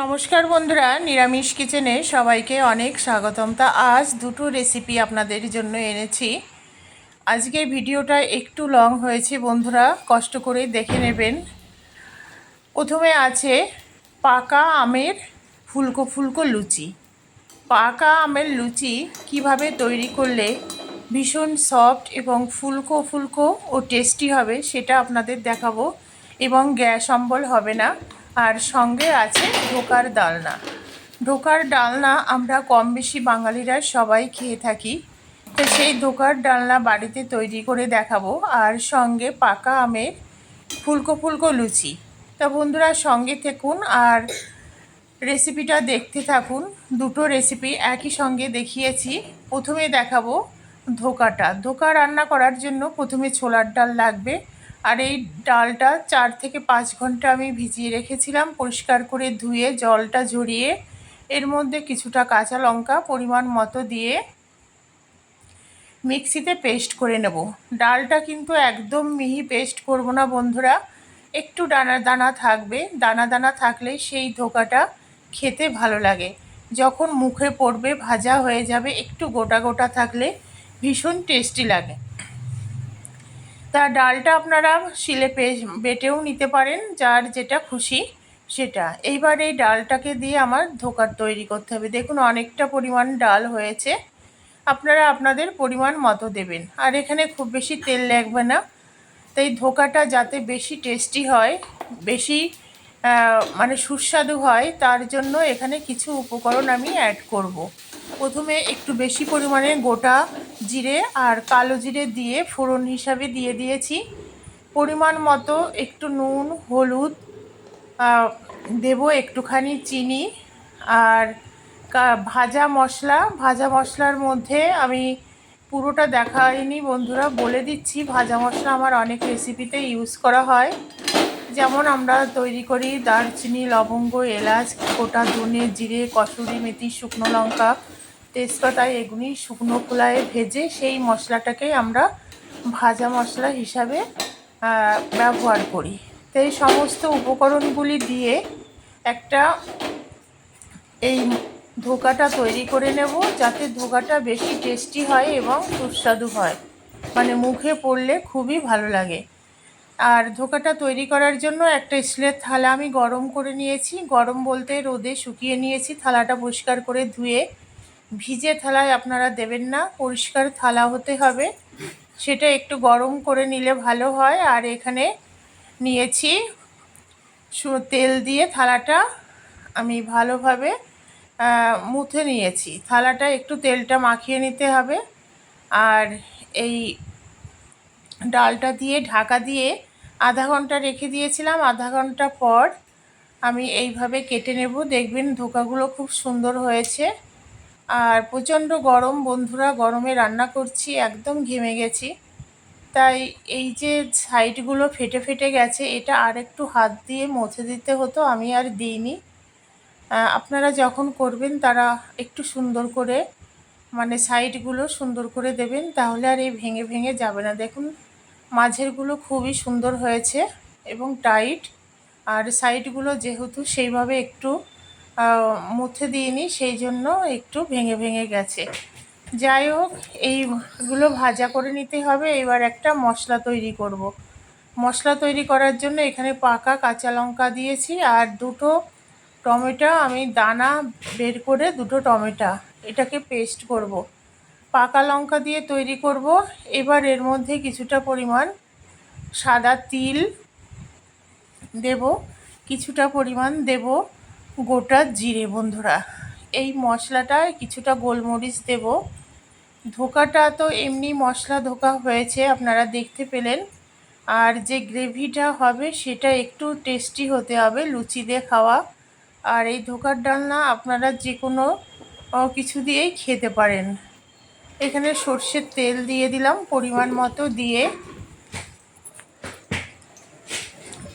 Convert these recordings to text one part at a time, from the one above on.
নমস্কার বন্ধুরা, নিরামিষ কিচেনে সবাইকে অনেক স্বাগতম। তা আজ দুটো রেসিপি আপনাদের জন্য এনেছি। আজকে ভিডিওটা একটু লং হয়েছে বন্ধুরা, কষ্ট করে দেখে নেবেন। প্রথমে আছে পাকা আমের ফুলকো ফুলকো লুচি। পাকা আমের লুচি কীভাবে তৈরি করলে ভীষণ সফট এবং ফুলকো ফুলকো ও টেস্টি হবে সেটা আপনাদের দেখাবো, এবং গ্যাস অম্বল হবে না। আর সঙ্গে আছে ঢোকার ডালনা। ঢোকার ডালনা আমরা কম বেশি বাঙালিরা সবাই খেয়ে থাকি। তো সেই ঢোকার ডালনা বাড়িতে তৈরি করে দেখাবো। আর সঙ্গে পাকা আমের ফুলকো ফুলকো লুচি। তা বন্ধুরা সঙ্গে থাকুন আর রেসিপিটা দেখতে থাকুন। দুটো রেসিপি একই সঙ্গে দেখিয়েছি। প্রথমে দেখাবো ধোকাটা। ধোকা রান্না করার জন্য প্রথমে ছোলার ডাল লাগবে। আর এই ডালটা চার থেকে পাঁচ ঘণ্টা আমি ভিজিয়ে রেখেছিলাম পরিষ্কার করে ধুয়ে, জলটা ঝরিয়ে, এর মধ্যে কিছুটা কাঁচা লঙ্কা পরিমাণ মতো দিয়ে মিক্সিতে পেস্ট করে নেব। ডালটা কিন্তু একদম মিহি পেস্ট করব না বন্ধুরা, একটু দানা দানা থাকবে, দানা দানা থাকলে সেই ধোকাটা খেতে ভালো লাগে। যখন মুখে পড়বে, ভাজা হয়ে যাবে, একটু গোটা গোটা থাকলে ভীষণ টেস্টি লাগে। তা ডালটা আপনারা শিলে বেটেও নিতে পারেন, যার যেটা খুশি সেটা। এইবার এই ডালটাকে দিয়ে আমার ধোকার তৈরি করতে হবে। দেখুন, অনেকটা পরিমাণ ডাল হয়েছে। আপনারা আপনাদের পরিমাণ মতো দেবেন। আর এখানে খুব বেশি তেল লাগবে না। তাই ধোকাটা যাতে বেশি টেস্টি হয়, বেশি মানে সুস্বাদু হয়, তার জন্য এখানে কিছু উপকরণ আমি অ্যাড করব। প্রথমে একটু বেশি পরিমাণে গোটা জিরে আর কালো জিরে দিয়ে ফোড়ন হিসাবে দিয়ে দিয়েছি। পরিমাণ মতো একটু নুন, হলুদ দেব একটুখানি চিনি আর ভাজা মশলা। ভাজা মশলার মধ্যে আমি পুরোটা দেখাইনি বন্ধুরা, বলে দিচ্ছি। ভাজা মশলা আমার অনেক রেসিপিতে ইউজ করা হয়। যেমন আমরা তৈরি করি দারচিনি, লবঙ্গ, এলাচ, গোটা ধনে, জিরে, কসুরি মেথি, শুকনো লঙ্কা, তেজপাতা এগুলি শুকনো খোলায় ভেজে সেই মশলাটাকে আমরা ভাজা মশলা হিসাবে ব্যবহার করি। তো এই সমস্ত উপকরণগুলি দিয়ে একটা এই ধোকাটা তৈরি করে নেব যাতে ধোকাটা বেশি টেস্টি হয় এবং সুস্বাদু হয়। মানে মুখে পড়লে খুবই ভালো লাগে। আর ধোকাটা তৈরি করার জন্য একটা স্টিলের থালা আমি গরম করে নিয়েছি। গরম বলতে রোদে শুকিয়ে নিয়েছি। থালাটা পরিষ্কার করে ধুয়ে ভিজে থালায় আপনারা দেবেন না, পরিষ্কার থালা হতে হবে। সেটা একটু গরম করে নিলে ভালো হয়। আর এখানে নিয়েছি তেল দিয়ে থালাটা আমি ভালোভাবে মুথে নিয়েছি। থালাটা একটু তেলটা মাখিয়ে নিতে হবে। আর এই ডালটা দিয়ে ঢাকা দিয়ে আধা ঘণ্টা রেখে দিয়েছিলাম, আধা ঘণ্টা পর আমি এইভাবে কেটে নেব। দেখবেন ধোকাগুলো খুব সুন্দর হয়েছে। আর প্রচণ্ড গরম বন্ধুরা, গরমে রান্না করছি, একদম ঘেমে গেছি। তাই এই যে সাইডগুলো ফেটে ফেটে গেছে, এটা আর একটু হাত দিয়ে মুছে দিতে হতো, আমি আর দিইনি। আপনারা যখন করবেন তারা একটু সুন্দর করে মানে সাইডগুলো সুন্দর করে দেবেন, তাহলে আর এই ভেঙে ভেঙে যাবে না। দেখুন মাঝেরগুলো খুবই সুন্দর হয়েছে এবং টাইট আর সাইডগুলো যেহেতু সেইভাবে একটু মুছে দিইনি, সেই জন্য একটু ভেঙে ভেঙে গেছে যাই হোক, এইগুলো ভাজা করে নিতে হবে এবার একটা মশলা তৈরি করব। মশলা তৈরি করার জন্য এখানে পাকা কাঁচা লঙ্কা দিয়েছি আর দুটো টমেটো আমি দানা বের করে দুটো টমেটো এটাকে পেস্ট করব। পাকা লঙ্কা দিয়ে তৈরি করব। এবার এর মধ্যে কিছুটা পরিমাণ সাদা তিল দেব। কিছুটা পরিমাণ দেব গোটা জিরে, বন্ধুরা। এই মশলাটায় কিছুটা গোলমরিচ দেব। ধোকাটা তো এমনি মশলা ধোকা হয়েছে, আপনারা দেখতে পেলেন। আর যে গ্রেভিটা হবে সেটা একটু টেস্টি হতে হবে, লুচি দিয়ে খাওয়া। আর এই ধোকার ডালনা আপনারা যে কোনো কিছু দিয়েই খেতে পারেন। এখানে সর্ষের তেল দিয়ে দিলাম, পরিমাণ মতো দিয়ে।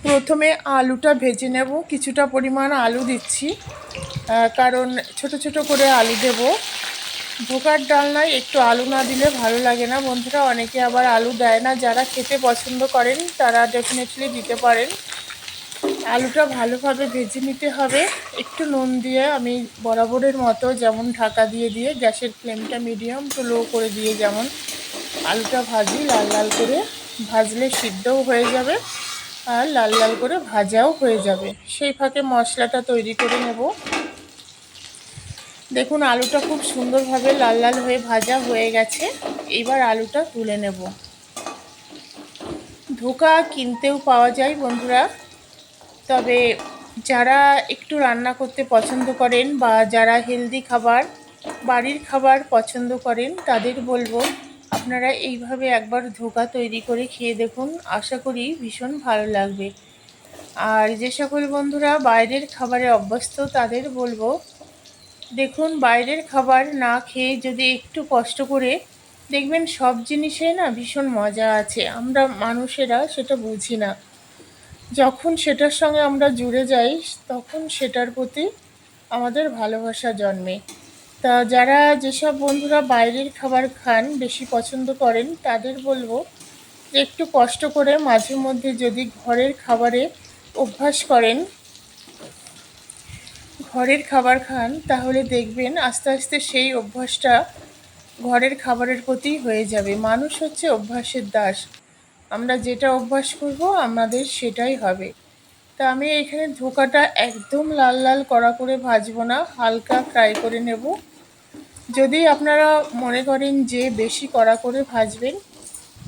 প্রথমে আলুটা ভেজে নেব, কিছুটা পরিমাণ আলু দিচ্ছি কারণ ছোট ছোট করে আলু দেব। ধোকার ডালনায় একটু আলু না দিলে ভালো লাগে না। বন্ধুরা, অনেকে আবার আলু দেয় না। যারা খেতে পছন্দ করেন, তারা ডেফিনেটলি দিতে পারেন। আলুটা ভালোভাবে ভেজে নিতে হবে। একটু নুন দিয়ে আমি বরাবরের মতো যেমন ঢাকা দিয়ে দিয়ে গ্যাসের ফ্লেমটা মিডিয়াম টু লো করে দিয়ে যেমন আলুটা ভাজি, লাল লাল করে ভাজলে সিদ্ধও হয়ে যাবে আর লাল লাল করে ভাজাও হয়ে যাবে। সেই ফাঁকে মশলাটা তৈরি করে নেব। দেখুন, আলুটা খুব সুন্দরভাবে লাল লাল হয়ে ভাজা হয়ে গেছে। এবার আলুটা তুলে নেব। ধোকা কিনতেও পাওয়া যায় বন্ধুরা। তবে যারা একটু রান্না করতে পছন্দ করেন বা যারা হেলদি খাবার, বাড়ির খাবার পছন্দ করেন, তাদের বলব আপনারা এইভাবে একবার ধোকা তৈরি করে খেয়ে দেখুন। আশা করি ভীষণ ভালো লাগবে। আর যে সকল বন্ধুরা বাইরের খাবারে অভ্যস্ত, তাদের বলব দেখুন বাইরের খাবার না খেয়ে যদি একটু কষ্ট করে দেখবেন সব জিনিসে না ভীষণ মজা আছে। আমরা মানুষেরা সেটা বুঝি না। যখন সেটার সঙ্গে আমরা জুড়ে যাই, তখন সেটার প্রতি আমাদের ভালোবাসা জন্মে। তা যারা যেসব বন্ধুরা বাইরের খাবার খান, বেশি পছন্দ করেন, তাদের বলব যে একটু কষ্ট করে মাঝে মধ্যে যদি ঘরের খাবারে অভ্যাস করেন, ঘরের খাবার খান, তাহলে দেখবেন আস্তে আস্তে সেই অভ্যাসটা ঘরের খাবারের প্রতি হয়ে যাবে। মানুষ হচ্ছে অভ্যাসের দাস। আমরা যেটা অভ্যাস করব, আমাদের সেটাই হবে। তা আমি এখানে ধোকাটা একদম লাল লাল কড়া করে ভাজবো না, হালকা ফ্রাই করে নেব। যদি আপনারা মনে করেন যে বেশি কড়া করে ভাজবেন,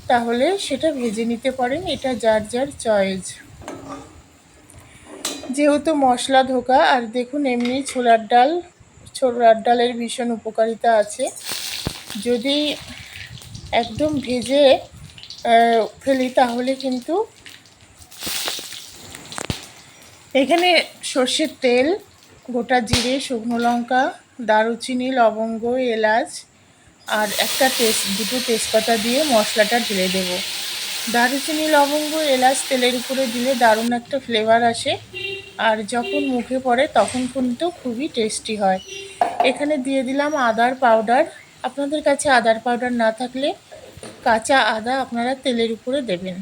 তাহলে সেটা ভেজে নিতে পারেন, এটা যার যার চয়েস। যেহেতু মশলা ধোকা, আর দেখুন এমনি ছোলার ডাল, ছোলার ডালের ভীষণ উপকারিতা আছে। যদি একদম ভেজে ফেলি তাহলে কিন্তু। এখানে সর্ষের তেল, গোটা জিরে, শুকনো লঙ্কা, দারুচিনি, লবঙ্গ, এলাচ আর একটা তেজ, দুটো তেজপাতা দিয়ে মশলাটা ঢেলে দেবো। দারুচিনি, লবঙ্গ, এলাচ তেলের উপরে দিলে দারুণ একটা ফ্লেভার আসে আর যখন মুখে পড়ে তখন কিন্তু খুবই টেস্টি হয়। এখানে দিয়ে দিলাম আদার পাউডার। আপনাদের কাছে আদার পাউডার না থাকলে কাঁচা আদা আপনারা তেলের উপরে দেবেন।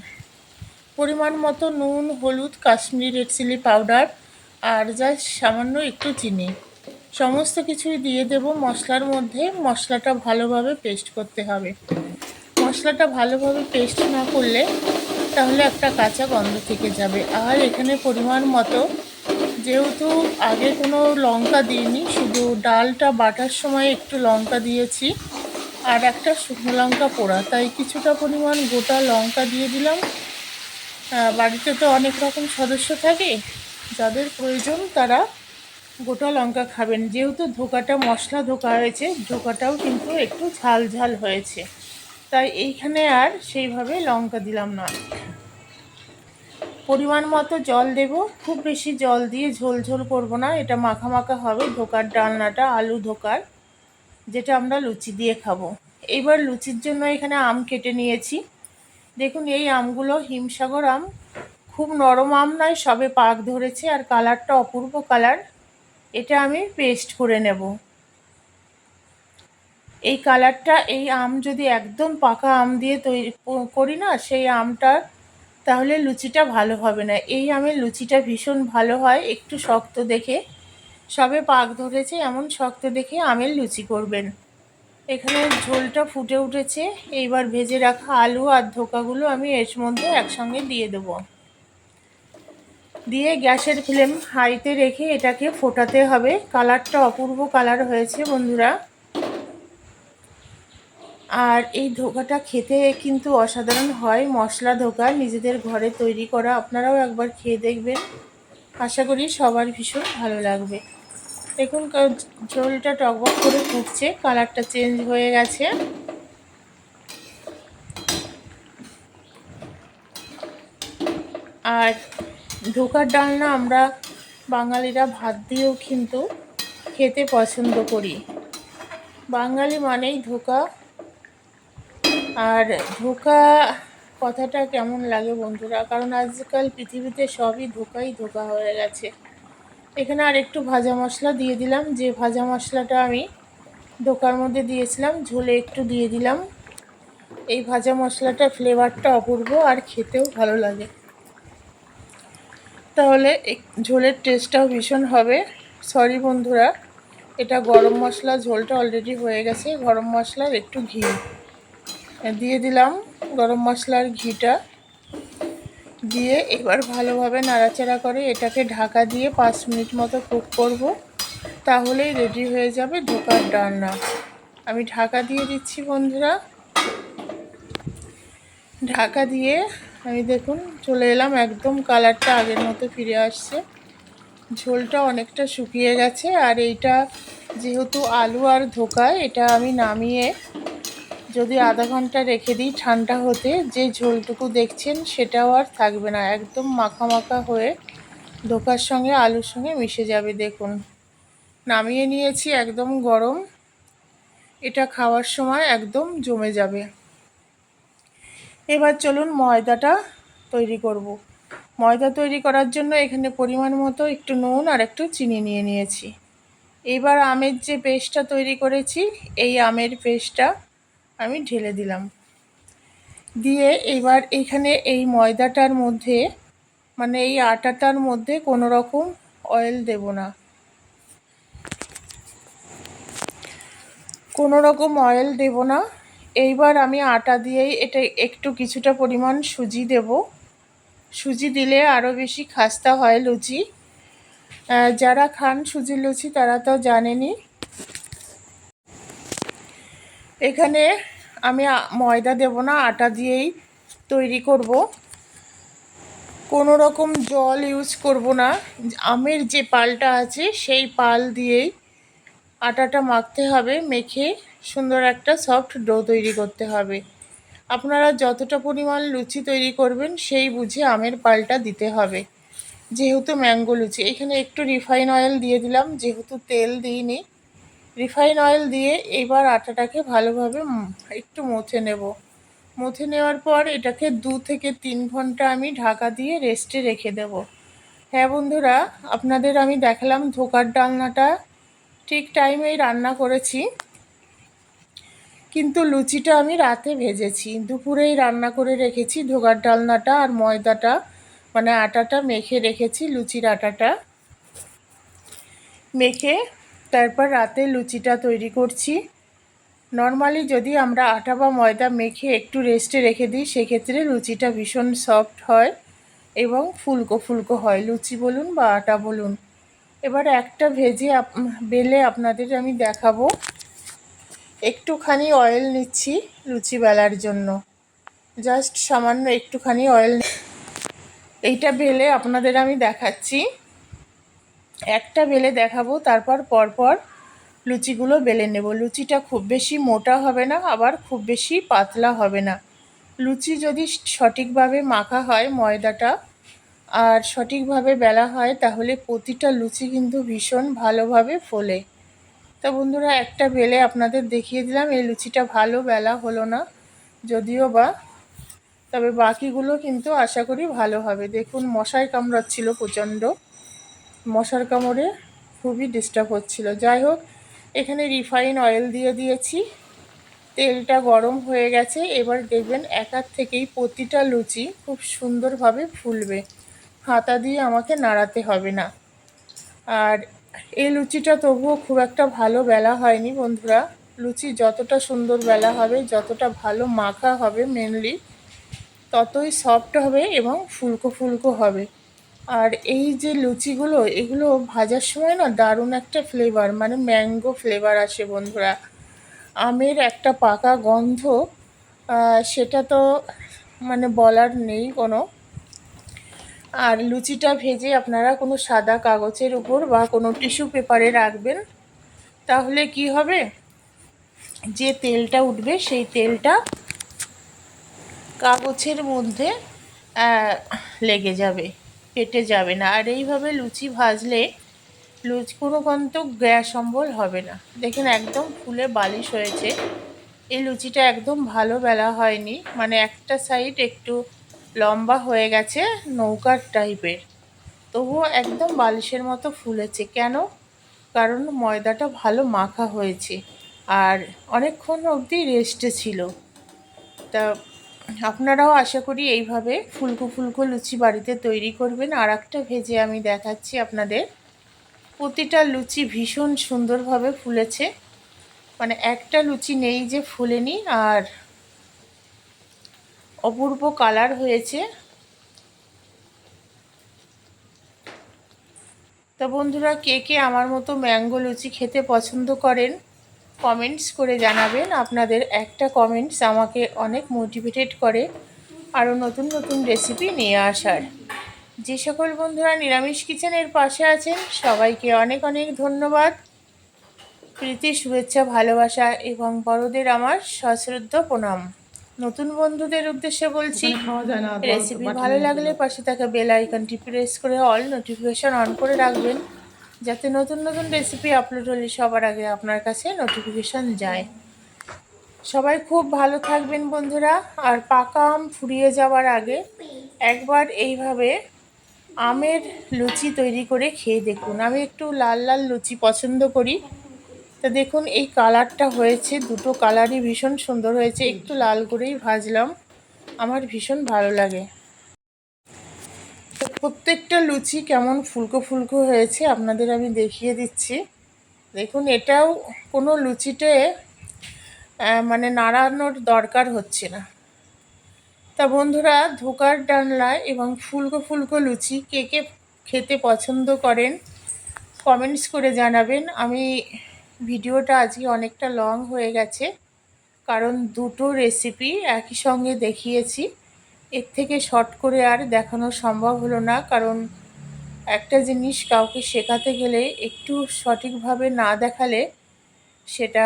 পরিমাণ মতো নুন, হলুদ, কাশ্মীরি রেড চিলি পাউডার আর যা সামান্য একটু চিনি। সমস্ত কিছুই দিয়ে দেব মশলার মধ্যে। মশলাটা ভালোভাবে পেস্ট করতে হবে। মশলাটা ভালোভাবে পেস্ট না করলে তাহলে একটা কাঁচা গন্ধ থেকে যাবে। আর এখানে পরিমাণ মতো যেহেতু আগে কোনো লঙ্কা দিইনি, শুধু ডালটা বাটার সময় একটু লঙ্কা দিয়েছি। আর একটা শুকনো লঙ্কা পোড়া। তাই কিছুটা পরিমাণ গোটা লঙ্কা দিয়ে দিলাম। বাড়িতে তো অনেক রকম সদস্য থাকে। যাদের প্রয়োজন তারা গোটা লঙ্কা খাবেন। যেহেতু ধোকাটা, মশলা ধোকা হয়েছে, ধোকাটাও কিন্তু একটু ঝাল ঝাল হয়েছে। তাই এইখানে আর সেইভাবে লঙ্কা দিলাম না। পরিমাণ মতো জল দেব। খুব বেশি জল দিয়ে ঝোল ঝোল করব না। এটা মাখা মাখা হবে। ধোকার ডালনাটা আলু ধোকার। যেটা আমরা লুচি দিয়ে খাব। এইবার লুচির জন্য এখানে আম কেটে নিয়েছি। দেখুন, এই আমগুলো হিমসাগর আম। খুব নরম আম নয়, সবে পাক ধরেছে আর কালারটা অপূর্ব কালার। এটা আমি পেস্ট করে নেব। এই কালারটা, এই আম যদি একদম পাকা আম দিয়ে তৈরি করি না, সেই আমটা তাহলে লুচিটা ভালো হবে না। এই আমের লুচিটা ভীষণ ভালো হয়, একটু শক্ত দেখে। সবে পাক ধরেছে, এমন শক্ত দেখে আমের লুচি করবেন। এখানে ঝোলটা ফুটে উঠেছে, এইবার ভেজে রাখা আলু আর ধোকাগুলো আমি এর মধ্যে একসঙ্গে দিয়ে দেবো। দিয়ে গ্যাসের ফ্লেম হাইতে রেখে এটাকে ফোটাতে হবে। কালারটা অপূর্ব কালার হয়েছে, বন্ধুরা। আর এই ধোকাটা খেতে কিন্তু অসাধারণ হয়। মশলা ধোকা, নিজেদের ঘরে তৈরি করা, আপনারাও একবার খেয়ে দেখবেন। আশা করি সবার ভীষণ ভালো লাগবে। দেখুন ঝোলটা টকবক করে ফুটছে, কালারটা চেঞ্জ হয়ে গেছে। আর ধোকার ডালনা আমরা বাঙালিরা ভাত দিয়েও কিন্তু খেতে পছন্দ করি। বাঙালি মানেই ধোকা। আর ধোকা কথাটা কেমন লাগে বন্ধুরা? কারণ আজকাল পৃথিবীতে সবই ধোকাই ধোকা হয়ে গেছে। এখানে আর একটু ভাজা মশলা দিয়ে দিলাম। যে ভাজা মশলাটা আমি ধোকার মধ্যে দিয়েছিলাম, ঝোলে একটু দিয়ে দিলাম। এই ভাজা মশলাটা ফ্লেভারটা অপূর্ব আর খেতেও ভালো লাগে। তাহলে ঝোলের টেস্টটাও ভীষণ হবে। সরি বন্ধুরা, এটা গরম মশলা, ঝোলটা অলরেডি হয়ে গেছে। গরম মশলার একটু ঘি। দিয়ে দিলাম গরম মশলার ঘিটা। দিয়ে এবার ভালোভাবে নাড়াচাড়া করে এটাকে ঢাকা দিয়ে পাঁচ মিনিট মতো কুক করব। তাহলেই রেডি হয়ে যাবে ধোকার ডালনা। আমি ঢাকা দিয়ে দিচ্ছি বন্ধুরা। ঢাকা দিয়ে আমি দেখুন চলে এলাম, একদম কালারটা আগের মতো ফিরে আসছে। ঝোলটা অনেকটা শুকিয়ে গেছে, আর এইটা যেহেতু আলু আর ধোকা, এটা আমি নামিয়ে যদি আধা ঘণ্টা রেখে দিই ঠান্ডা হতে, যে ঝোলটুকু দেখছেন সেটাও আর থাকবে না। একদম মাখা মাখা হয়ে ধোকার সঙ্গে আলুর সঙ্গে মিশে যাবে, দেখুন। নামিয়ে নিয়েছি একদম গরম। এটা খাওয়ার সময় একদম জমে যাবে। এবার চলুন ময়দাটা তৈরি করব। ময়দা তৈরি করার জন্য এখানে পরিমাণ মতো একটু নুন আর একটু চিনি নিয়ে নিয়েছি। এবার আমের যে পেস্টটা তৈরি করেছি, এই আমের পেস্টটা আমি ঢেলে দিলাম। দিয়ে এবার এখানে এই ময়দাটার মধ্যে মানে এই আটাটার মধ্যে কোনো রকম অয়েল দেব না। কোনো রকম অয়েল দেব না। এইবার আমি আটা দিয়েই এটা একটু কিছুটা পরিমাণ সুজি দেব। সুজি দিলে আরও বেশি খাস্তা হয় লুচি। যারা খান সুজি লুচি তারা তো জানেনই এখানে আমি ময়দা দেব না, আটা দিয়েই তৈরি করব। কোনো রকম জল ইউজ করব না। আমের যে পালটা আছে, সেই পাল দিয়েই আটাটা মাখতে হবে, মেখে সুন্দর একটা সফট ডো তৈরি করতে হবে। আপনারা যতটা পরিমাণ লুচি তৈরি করবেন, সেই বুঝে আমের পালটা দিতে হবে। যেহেতু ম্যাঙ্গো লুচি, এখানে একটু রিফাইন অয়েল দিয়ে দিলাম, যেহেতু তেল দিইনি রিফাইন অয়েল দিয়ে এবার আটাটাকে ভালোভাবে একটু মুছে নেব। মুছে নেওয়ার পর এটাকে দু থেকে তিন ঘণ্টা আমি ঢাকা দিয়ে রেস্টে রেখে দেব। হ্যাঁ বন্ধুরা, আপনাদের আমি দেখালাম ধোকার ডালনাটা। ঠিক টাইমেই রান্না করেছি। কিন্তু লুচিটা আমি রাতে ভেজেছি। দুপুরেই রান্না করে রেখেছি ধোকার ডালনাটা আর ময়দাটা। মানে আটাটা মেখে রেখেছি, লুচির আটাটা। মেখে তারপর রাতে লুচিটা তৈরি করছি। নর্মালি যদি আমরা আটা বা ময়দা মেখে একটু রেস্টে রেখে দিই, সেক্ষেত্রে লুচিটা ভীষণ সফট হয় এবং ফুলকো ফুলকো হয়। লুচি বলুন বা আটা বলুন। এবার একটা ভেজে বেলে আপনাদের আমি দেখাবো। একটুখানি অয়েল নিচ্ছি লুচি বেলার জন্য। জাস্ট সামান্য একটুখানি অয়েল এইটা বেলে আপনাদের আমি দেখাচ্ছি। একটা বেলে দেখাবো, তারপর পরপর লুচিগুলো বেলে নেব। লুচিটা খুব বেশি মোটা হবে না, আবার খুব বেশি পাতলা হবে না। লুচি যদি সঠিকভাবে মাখা হয় ময়দাটা আর সঠিকভাবে বেলা হয়, তাহলে প্রতিটা লুচি কিন্তু ভীষণ ভালোভাবে ফোলে। তো বন্ধুরা, একটা বেলে আপনাদের দেখিয়ে দিলাম, এই লুচিটা ভালো বেলা হলো না, যদিও বা, তবে বাকিগুলো কিন্তু আশা করি ভালো হবে। দেখুন মশায় কামড়াচ্ছিল প্রচণ্ড। মশার কামড়ে খুবই ডিস্টার্ব হচ্ছিল। যাই হোক, এখানে রিফাইন অয়েল দিয়ে দিয়েছি। তেলটা গরম হয়ে গেছে। এবার দেখবেন একার থেকেই প্রতিটা লুচি খুব সুন্দরভাবে ফুলবে। হাতা দিয়ে আমাকে নাড়াতে হবে না। আর এই লুচিটা তবুও খুব একটা ভালো বেলা হয়নি বন্ধুরা। লুচি যতটা সুন্দর বেলা হবে, যতটা ভালো মাখা হবে মেনলি ততই সফট হবে এবং ফুলকো ফুলকো হবে। আর এই যে লুচিগুলো, এগুলো ভাজার সময় না দারুণ একটা ফ্লেভার মানে ম্যাঙ্গো ফ্লেভার আসে বন্ধুরা। আমের একটা পাকা গন্ধ সেটা তো মানে বলার নেই কোনো। আর লুচিটা ভেজে আপনারা কোনো সাদা কাগজের উপর বা কোনো টিস্যু পেপারে রাখবেন, তাহলে কি হবে? যে তেলটা উঠবে, সেই তেলটা কাগজের মধ্যে লেগে যাবে। পেটে যাবে না। আর এইভাবে লুচি ভাজলে লুচি, কোনো কিন্তু গ্যাস অম্বল হবে না। দেখেন, একদম ফুলে বালিশ হয়েছে। এই লুচিটা একদম ভালো বেলা হয়নি। মানে একটা সাইড একটু লম্বা হয়ে গেছে, নৌকার টাইপের তবুও একদম বালিশের মতো ফুলেছে। কেন? কারণ ময়দাটা ভালো মাখা হয়েছে। আর অনেকক্ষণ অবধি রেস্টে ছিল। তা আপনারাও আশা করি এইভাবে ফুলকো ফুলকো লুচি বাড়িতে তৈরি করবেন। আর একটা ভেজে আমি দেখাচ্ছি আপনাদের। প্রতিটা লুচি ভীষণ সুন্দরভাবে ফুলেছে। মানে একটা লুচি নেই যে ফুলেনি, আর অপূর্ব কালার হয়েছে। তা বন্ধুরা, কে কে আমার মতো ম্যাঙ্গো লুচি খেতে পছন্দ করেন কমেন্টস করে জানাবেন। আপনাদের একটা কমেন্টস আমাকে অনেক মোটিভেটেড করে আরও নতুন নতুন রেসিপি নিয়ে আসার। যে সকল বন্ধুরা নিরামিষ কিচেনের পাশে আছেন সবাইকে অনেক অনেক ধন্যবাদ। প্রীতি শুভেচ্ছা ভালোবাসা এবং বড়দের আমার সশ্রদ্ধ প্রণাম। নতুন বন্ধুদের উদ্দেশ্যে বলছি রেসিপি ভালো লাগলে পাশে থাকা বেল আইকনটি প্রেস করে অল নোটিফিকেশন অন করে রাখবেন। যাতে নতুন নতুন রেসিপি আপলোড হলে সবার আগে আপনার কাছে নোটিফিকেশন যায়। সবাই খুব ভালো থাকবেন বন্ধুরা, আর পাকা আম ফুরিয়ে যাওয়ার আগে একবার এইভাবে আমের লুচি তৈরি করে খেয়ে দেখুন। আমি একটু লাল লাল লুচি পছন্দ করি। তা দেখুন, এই কালারটা হয়েছে, দুটো কালারই ভীষণ সুন্দর হয়েছে। একটু লাল করেই ভাজলাম, আমার ভীষণ ভালো লাগে। প্রত্যেকটা লুচি কেমন ফুলকো ফুলকো হয়েছে আপনাদের আমি দেখিয়ে দিচ্ছি। দেখুন, এটাও কোনো লুচিতে মানে নাড়ানোর দরকার হচ্ছে না। তা বন্ধুরা, ধোকার ডানলা এবং ফুলকো ফুলকো লুচি কে কে খেতে পছন্দ করেন, কমেন্টস করে জানাবেন। আমি ভিডিওটা আজকে অনেকটা লং হয়ে গেছে, কারণ দুটো রেসিপি একই সঙ্গে দেখিয়েছি। এর থেকে শর্ট করে আর দেখানো সম্ভব হলো না, কারণ একটা জিনিস কাউকে শেখাতে গেলে একটু সঠিকভাবে না দেখালে সেটা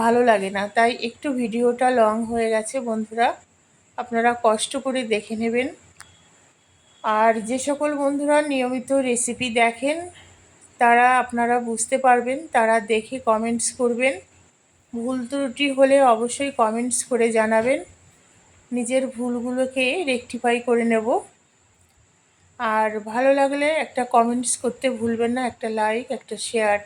ভালো লাগে না। তাই একটু ভিডিওটা লং হয়ে গেছে বন্ধুরা, আপনারা কষ্ট করে দেখে নেবেন। আর যে সকল বন্ধুরা নিয়মিত রেসিপি দেখেন, তারা আপনারা বুঝতে পারবেন, তারা দেখে কমেন্টস করবেন। ভুল ত্রুটি হলে অবশ্যই কমেন্টস করে জানাবেন। নিজের ভুলগুলোকে রেকটিফাই করে নেব। আর ভালো লাগলে একটা কমেন্টস করতে ভুলবেন না, একটা লাইক একটা শেয়ার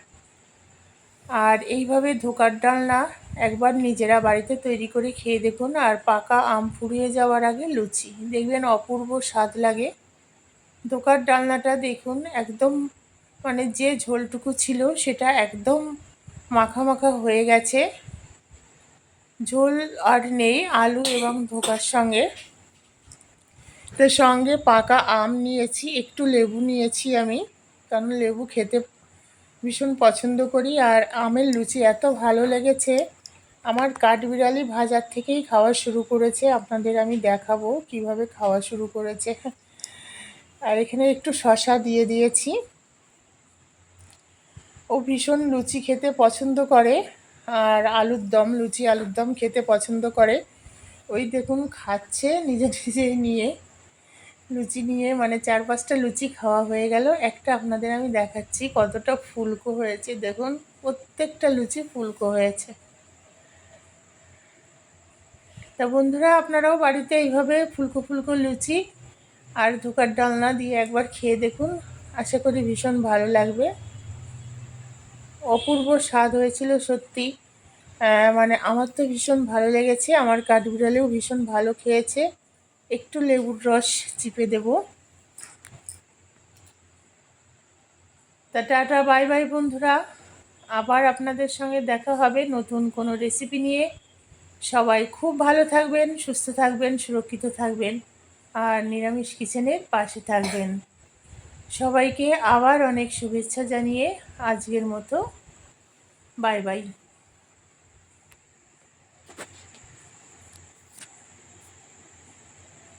আর এইভাবে ধোকার ডালনা একবার নিজেরা বাড়িতে তৈরি করে খেয়ে দেখুন, আর পাকা আম ফুরিয়ে যাওয়ার আগে লুচি। দেখবেন অপূর্ব স্বাদ লাগে। ধোকার ডালনাটা দেখুন, একদম মানে যে ঝোলটুকু ছিল সেটা একদম মাখা মাখা হয়ে গেছে। ঝোল আর নেই, আলু এবং ধোকার সঙ্গে। তো সঙ্গে পাকা আম নিয়েছি, একটু লেবু নিয়েছি আমি, কারণ লেবু খেতে ভীষণ পছন্দ করি, আর আমের লুচি এত ভালো লেগেছে। আমার কাঠবিড়ালি ভাজার থেকেই খাওয়া শুরু করেছে, আপনাদের আমি দেখাবো কীভাবে খাওয়া শুরু করেছে। আর এখানে একটু শশা দিয়ে দিয়েছি। ও ভীষণ লুচি খেতে পছন্দ করে। আর আলুর দম, লুচি আলুর দম খেতে পছন্দ করে। ওই দেখুন খাচ্ছে নিজে নিজেই নিয়ে। লুচি নিয়ে মানে চার পাঁচটা লুচি খাওয়া হয়ে গেল। একটা আপনাদের আমি দেখাচ্ছি কতটা ফুলকো হয়েছে। দেখুন প্রত্যেকটা লুচি ফুলকো হয়েছে। তা বন্ধুরা, আপনারাও বাড়িতে এইভাবে ফুলকো ফুলকো লুচি আর ধোকার ডালনা দিয়ে একবার খেয়ে দেখুন। আশা করি ভীষণ ভালো লাগবে। অপূর্ব স্বাদ হয়েছিল সত্যি। মানে আমার তো ভীষণ ভালো লেগেছে। আমার কাঠবিড়ালেও ভীষণ ভালো খেয়েছে। একটু লেবুর রস চিপে দেব। তা টাটা, বাই বাই বন্ধুরা। আবার আপনাদের সঙ্গে দেখা হবে নতুন কোনো রেসিপি নিয়ে। সবাই খুব ভালো থাকবেন, সুস্থ থাকবেন, সুরক্ষিত থাকবেন, আর নিরামিষ কিচেনের পাশে থাকবেন। সবাইকে আবার অনেক শুভেচ্ছা জানিয়ে আজকের মতো। Bye bye.